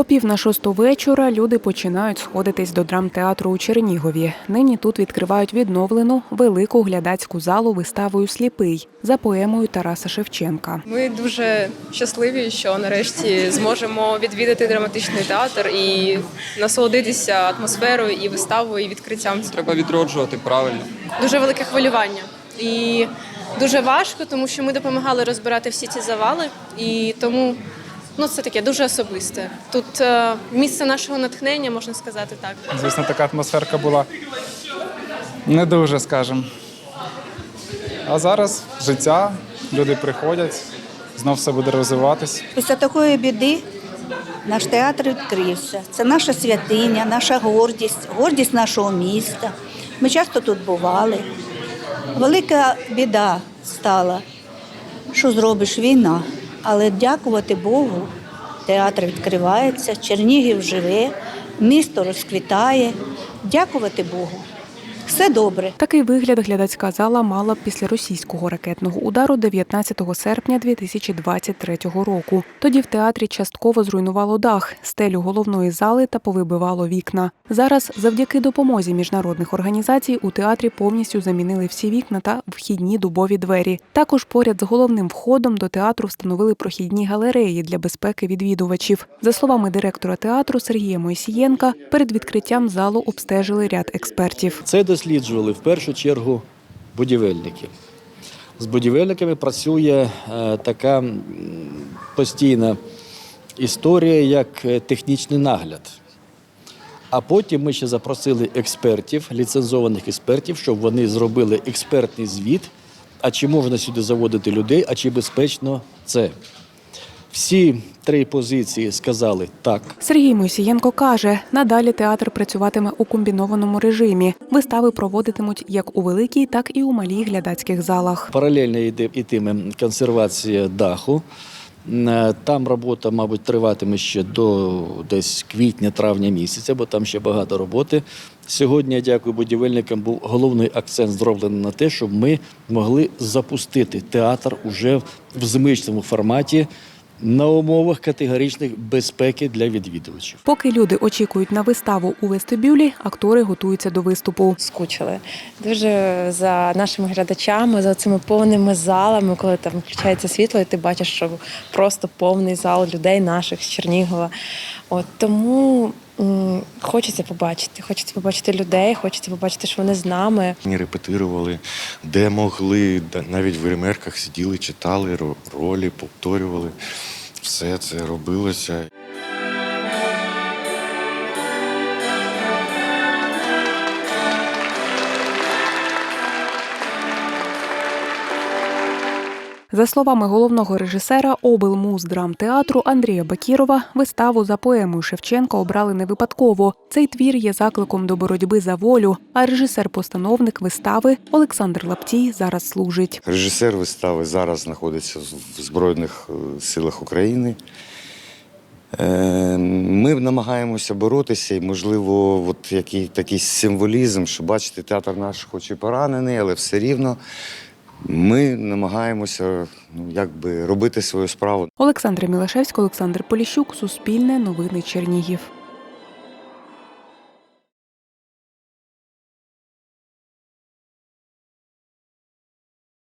О пів на шосту вечора люди починають сходитись до драмтеатру у Чернігові. Нині тут відкривають відновлену велику глядацьку залу виставою Сліпий за поемою Тараса Шевченка. Ми дуже щасливі, що нарешті зможемо відвідати драматичний театр і насолодитися атмосферою і виставою, і відкриттям. Треба відроджувати правильно. дуже велике хвилювання. І дуже важко, тому що ми допомагали розбирати всі ці завали, і тому ну, це таке дуже особисте. Тут е, місце нашого натхнення, можна сказати так. Звісно, така атмосферка була не дуже, скажімо. А зараз життя, люди приходять, знов все буде розвиватись. Після такої біди наш театр відкрився. Це наша святиня, наша гордість, гордість нашого міста. Ми часто тут бували. Велика біда стала. Що зробиш війна? Але дякувати Богу, театр відкривається, Чернігів живе, місто розквітає. Дякувати Богу. Все добре. Такий вигляд глядацька зала мала після російського ракетного удару 19 серпня 2023 року. Тоді в театрі частково зруйнувало дах, стелю головної зали та повибивало вікна. Зараз, завдяки допомозі міжнародних організацій, у театрі повністю замінили всі вікна та вхідні дубові двері. Також поряд з головним входом до театру встановили прохідні галереї для безпеки відвідувачів. За словами директора театру Сергія Мойсієнка, перед відкриттям залу обстежили ряд експертів. Це досліджували в першу чергу будівельники. З будівельниками працює е, така постійна історія, як е, технічний нагляд. А потім ми ще запросили експертів, ліцензованих експертів, щоб вони зробили експертний звіт, а чи можна сюди заводити людей, а чи безпечно це. Всі три позиції сказали так. Сергій Мойсієнко каже, надалі театр працюватиме у комбінованому режимі. Вистави проводитимуть як у великій, так і у малій глядацьких залах. Паралельно йде ітиме консервація даху. Е, Там робота, мабуть, триватиме ще до десь квітня-травня місяця, бо там ще багато роботи. Сьогодні, я дякую будівельникам, був головний акцент зроблений на те, щоб ми могли запустити театр уже в звичному форматі на умовах категоричних безпеки для відвідувачів. Поки люди очікують на виставу у вестибюлі, актори готуються до виступу. скучили. Дуже за нашими глядачами, за цими повними залами, коли там включається світло, і ти бачиш, що просто повний зал людей наших з Чернігова. От тому хочеться побачити. Хочеться побачити людей, хочеться побачити, що вони з нами. Ми репетирували, де могли, навіть в ремерках сиділи, читали ролі, повторювали. Все це робилося. За словами головного режисера облмуздрамтеатру Андрія Бакірова, виставу за поемою Шевченка обрали не випадково. Цей твір є закликом до боротьби за волю. А режисер-постановник вистави Олександр Лаптій зараз служить. Режисер вистави зараз знаходиться в Збройних е, силах України. Е, Ми намагаємося боротися, і, можливо, от який такий символізм, що бачите, театр наш хоч і поранений, але все рівно ми намагаємося ну, якби робити свою справу. Олександр Мілашевський, Олександр Поліщук, Суспільне, Новини Чернігів.